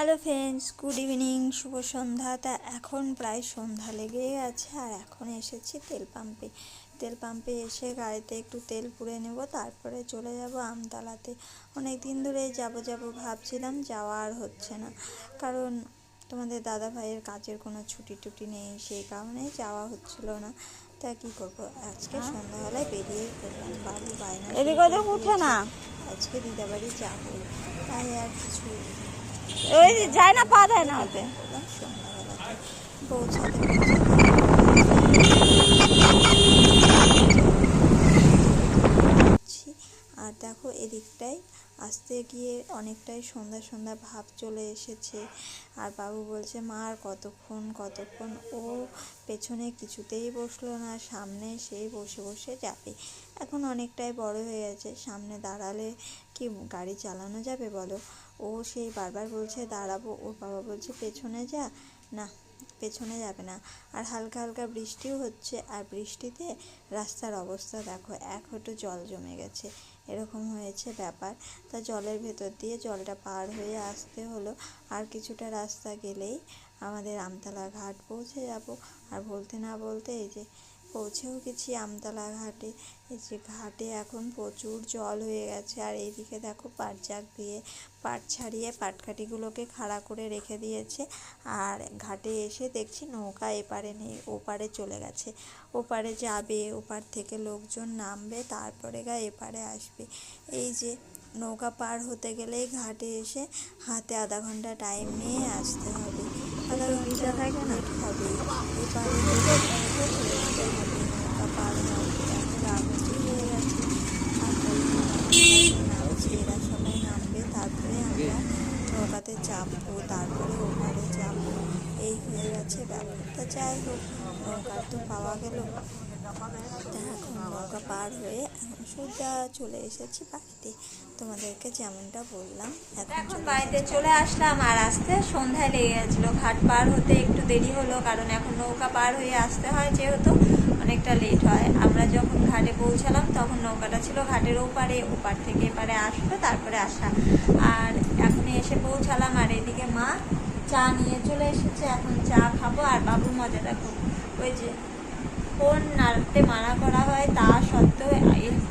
Hello friends good evening শুভ সন্ধ্যা। তা এখন প্রায় সন্ধ্যা লেগেই আছে আর এখন এসেছি তেল পাম্পে। তেল পাম্পে এসে গাড়িতে একটু তেল পুড়ে নেব তারপরে চলে যাব আমতলাতে। অনেক দিন ধরে যাব যাব ভাবছিলাম যাওয়া আর হচ্ছে না। কারণ তোমাদের দাদা ভাইয়ের কাজের কোনো ছুটি টুটি নেই সেই কারণে যাওয়া হচ্ছিল না। তা কি করব? আজকে সন্ধ্যাবেলায় বেরিয়ে গেলাম বাবু এদিক উঠে না। আজকে দিদাবাড়ি যাব তাই আর কিছু ওই যায় না পা দেয় না ওতে। পৌঁছাতে আর দেখো এদিকটায় আসতে গিয়ে অনেকটাই সন্ধ্যা সন্ধ্যা ভাব চলে এসেছে। আর বাবু বলছে, মা, আর কতক্ষণ কতক্ষণ? ও পেছনে কিছুতেই বসল না, সামনে সেই বসে বসে যাবে। এখন অনেকটাই বড় হয়ে গেছে। সামনে দাঁড়ালে কি গাড়ি চালানো যাবে বলো? ও সেই বারবার বলছে, দাঁড়াবো। ওর বাবা বলছে, পেছনে যা। না। পেছনে যাবে না। আর হালকা হালকা বৃষ্টিও হচ্ছে, আর বৃষ্টিতে রাস্তার অবস্থা দেখো, এক হটু জল জমে গেছে। এরকম হয়েছে ব্যাপার। তা জলের ভেতর দিয়ে জলটা পার হয়ে আসতে হলো। আর কিছুটা রাস্তা গেলেই আমাদের আমতলা ঘাট পৌঁছে যাব। আর বলতে না বলতে এই যে পৌঁছেও গেছি আমতলা ঘাটে। এই যে ঘাটে এখন প্রচুর জল হয়ে গেছে আর এইদিকে দেখো পাট পাটজাক দিয়ে পাট ছাড়িয়ে পাটকাঠিগুলোকে খাড়া করে রেখে দিয়েছে। আর ঘাটে এসে দেখছি নৌকা এপারে নেই, ওপারে চলে গেছে। ওপারে যাবে, ওপার থেকে লোকজন নামবে, তারপরে গা এপারে আসবে। এই যে নৌকা পার হতে গেলেই ঘাটে এসে হাতে আধা ঘণ্টা টাইম নিয়ে আসতে হবে। আধা ঘণ্টা থাকে না হবে হবে, নৌকা পার রাত্রি হয়ে গেছে এরা সবাই নামবে তারপরে আমরা নৌকাতে চাপবো তারপরে ওপারে যাব এই হয়ে গেছে ব্যাপারটা। যাই হোক নৌকার তো পাওয়া গেল। নৌকা পার হয়ে এখন সোজা চলে এসেছি বাড়িতে। তোমাদেরকে যেমনটা বললাম এখন বাড়িতে চলে আসলাম আর আসতে সন্ধ্যায় লেগে গেছিল। ঘাট পার হতে একটু দেরি হলো কারণ এখন নৌকা পার হয়ে আসতে হয় যেহেতু অনেকটা লেট হয়। আমরা যখন ঘাটে পৌঁছালাম তখন নৌকাটা ছিল ঘাটের ওপারে ওপার থেকে এপারে আসলো তারপরে আসা। আর এখন এসে পৌঁছালাম আর এদিকে মা চা নিয়ে চলে এসেছে। এখন চা খাব আর বাবু মজা দেখো ওই যে ফোন নাড়তে মানা করা হয়, তা সত্ত্বেও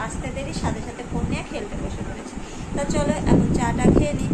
আসতে দেরি, সাথে সাথে ফোন নিয়ে খেলতে বসে পড়েছে। তা চলো, এখন চাটা খেয়ে নিই